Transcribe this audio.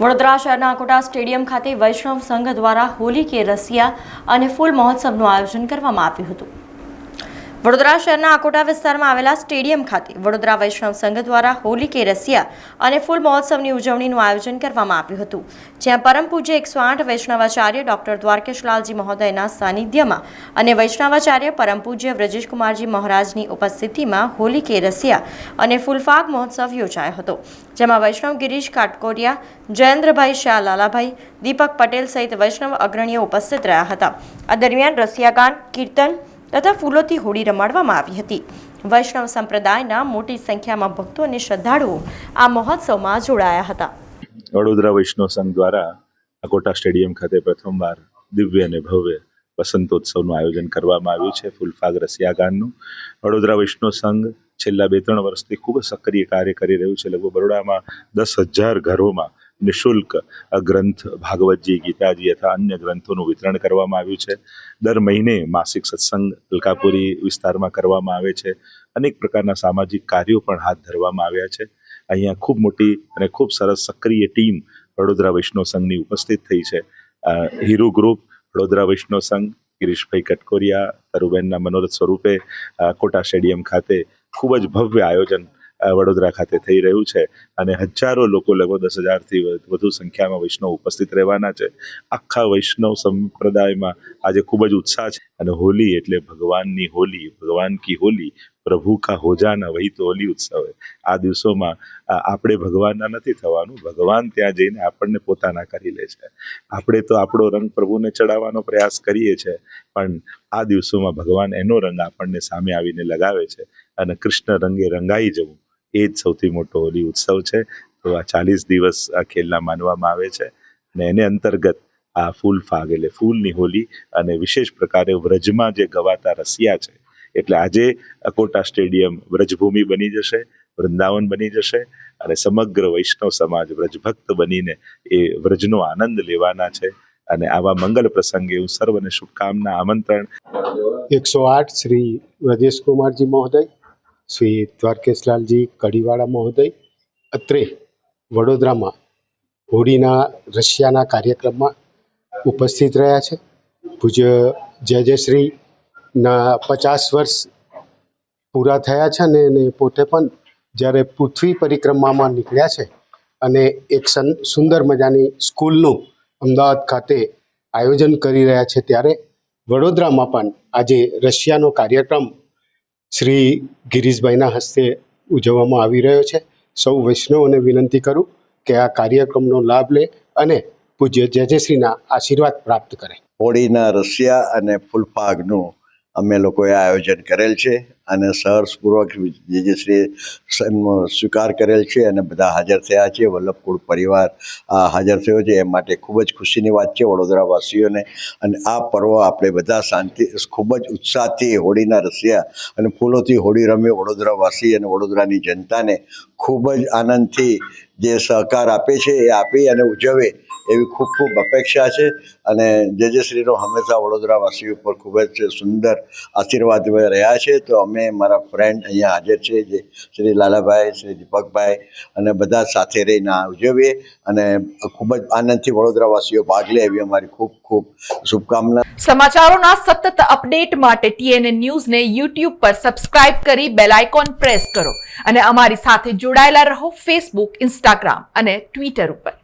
વડોદરા શહેરના quota stadium ખાતે વૈષ્ણવ સંઘ દ્વારા હોલી કે રસિયા અને ફૂલ મહોત્સવનું આયોજન કરવામાં આવ્યું હતું. વડોદરા શહેરના આકોટા વિસ્તારમાં આવેલા સ્ટેડિયમ ખાતે વડોદરા વૈષ્ણવ સંઘ દ્વારા હોલી કે રસિયા અને ફૂલ મહોત્સવની ઉજવણીનું આયોજન કરવામાં આવ્યું હતું, જ્યાં પરમ પૂજ્ય એકસો આઠ વૈષ્ણવાચાર્ય ડોક્ટર દ્વારકેશલાલજી મહોદયના સાનિધ્યમાં અને વૈષ્ણવાચાર્ય પરમ પૂજ્ય વ્રજેશકુમારજી મહારાજની ઉપસ્થિતિમાં હોલી કે રસિયા અને ફૂલફાગ મહોત્સવ યોજાયો હતો, જેમાં વૈષ્ણવ ગિરીશ કાટકોરિયા જયેન્દ્રભાઈ શાહ લાલાભાઈ, દીપક પટેલ સહિત વૈષ્ણવ અગ્રણીઓ ઉપસ્થિત રહ્યા હતા. આ દરમિયાન રસિયાગાન, કીર્તન તથા ફૂલોથી હોળી રમાડવામાં આવી હતી. વૈષ્ણવ સંપ્રદાયના મોટી સંખ્યામાં ભક્તો અને શ્રદ્ધાળુઓ આ મહોત્સવમાં જોડાયા હતા. વડોદરા વૈષ્ણવ સંઘ દ્વારા અકોટા સ્ટેડિયમ ખાતે પ્રથમવાર દિવ્ય અને ભવ્ય વસંતોત્સવનું આયોજન કરવામાં આવ્યું છે ફૂલફાગ રસિયાગાનનું. વડોદરા વૈષ્ણવ સંઘ છેલ્લા બે ત્રણ વર્ષથી ખૂબ સક્રિય કાર્ય કરી રહ્યું છે. લગભગ બરોડામાં દસ હજાર ઘરોમાં નિઃશુલ્ક ગ્રંથ ભાગવતજી ગીતાજી અથવા અન્ય ગ્રંથોનું વિતરણ કરવામાં આવ્યું છે. દર મહિને માસિક સત્સંગ અલકાપુરી વિસ્તારમાં કરવામાં આવે છે. અનેક પ્રકારના સામાજિક કાર્યો પણ હાથ ધરવામાં આવ્યા છે. અહીંયા ખૂબ મોટી અને ખૂબ સરસ સક્રિય ટીમ વડોદરા વૈષ્ણવ સંઘની ઉપસ્થિત થઈ છે. હીરો ગ્રુપ, વડોદરા વૈષ્ણવ સંઘ, ગિરીશભાઈ કટકોરિયા, તરુબેનના મનોરથ સ્વરૂપે કોટા સ્ટેડિયમ ખાતે ખૂબ જ ભવ્ય આયોજન વડોદરા ખાતે થઈ રહ્યું છે અને હજારો લોકો લગભગ દસ હજારથી વધુ સંખ્યામાં વૈષ્ણવ ઉપસ્થિત રહેવાના છે. આખા વૈષ્ણવ સંપ્રદાયમાં આજે ખૂબ જ ઉત્સાહ છે અને હોલી એટલે ભગવાનની હોલી, ભગવાન કી હોલી, પ્રભુ કા હોજાના વહી તો હોલી ઉત્સવ આ દિવસોમાં આપણે ભગવાનના નથી થવાનું, ભગવાન ત્યાં જઈને આપણને પોતાના કરી લે છે. આપણે તો આપણો રંગ પ્રભુને ચડાવવાનો પ્રયાસ કરીએ છીએ પણ આ દિવસોમાં ભગવાન એનો રંગ આપણને સામે આવીને લગાવે છે અને કૃષ્ણ રંગે રંગાઈ જવું. એ જ સૌથી મોટો હોલી ઉત્સવ છે. તો આ ચાલીસ દિવસ આ ખેલના માનવામાં આવે છે અને એને અંતર્ગત આ ફૂલ ફાગ એટલે ફૂલની હોલી અને વિશેષ પ્રકારે વ્રજમાં જે ગવાતા રસિયા છે, એટલે આજે અકોટા સ્ટેડિયમ વ્રજભૂમિ બની જશે, વૃંદાવન બની જશે અને સમગ્ર વૈષ્ણવ સમાજ વ્રજભક્ત બનીને એ વ્રજનો આનંદ લેવાના છે. અને આવા મંગલ પ્રસંગે હું સર્વને શુભકામના આમંત્રણ એકસો આઠ શ્રી વ્રજેશ કુમારજી મહોદય. શ્રી દ્વારકેશલાલજી કડીવાળા મહોદય અત્રે વડોદરામાં હોળીના રશિયાના કાર્યક્રમમાં ઉપસ્થિત રહ્યા છે. પૂજ્ય જય જયશ્રીના પચાસ વર્ષ પૂરા થયા છે ને એને પોતે પણ જ્યારે પૃથ્વી પરિક્રમામાં નીકળ્યા છે અને એક સન સુંદર મજાની સ્કૂલનું અમદાવાદ ખાતે આયોજન કરી રહ્યા છે ત્યારે વડોદરામાં પણ આજે રશિયાનો કાર્યક્રમ શ્રી ગિરીશભાઈના હસ્તે ઉજવવામાં આવી રહ્યો છે. સૌ વૈષ્ણવોને વિનંતી કરું કે આ કાર્યક્રમનો લાભ લે અને પૂજ્ય જયજયશ્રીના આશીર્વાદ પ્રાપ્ત કરે. હોળીના રશિયા અને ફૂલફાગનું અમે લોકોએ આયોજન કરેલ છે અને સહર્ષપૂર્વક જેજશ્રીએ સ્વીકાર કરેલ છે અને બધા હાજર થયા છે. વલ્લભકુળ પરિવાર હાજર થયો છે. એ માટે ખૂબ જ ખુશીની વાત છે વડોદરાવાસીઓને. અને આ પર્વ આપણે બધા શાંતિ, ખૂબ જ ઉત્સાહથી હોળીના રસિયા અને ફૂલોથી હોળી રમે વડોદરાવાસી અને વડોદરાની જનતાને ખૂબ જ આનંદથી જે સહકાર આપે છે એ આપી અને ઉજવે. એવી ખૂબ ખૂબ અપેક્ષા છે. અને જયજયશ્રીનો હંમેશા વડોદરાવાસીઓ પર ખૂબ જ સુંદર આશીર્વાદ રહ્યા છે. તો અમે મારા ફ્રેન્ડ અહીંયા હાજર છે જે શ્રી લાલાભાઈ, શ્રી દીપકભાઈ અને બધા સાથે રહીને ઉજવીએ. અને ખૂબ જ આનંદથી વડોદરાવાસીઓ ભાગ લે એવી અમારી ખૂબ ખૂબ શુભકામના. સમાચારોના સતત અપડેટ માટે ટીએનએ ન્યૂઝને યુટ્યુબ પર સબસ્ક્રાઇબ કરી બેલ આઇકોન પ્રેસ કરો. અને અમારી સાથે જોડાયેલા રહો ફેસબુક ઇન્સ્ટાગ્રામ અને ટ્વિટર ઉપર.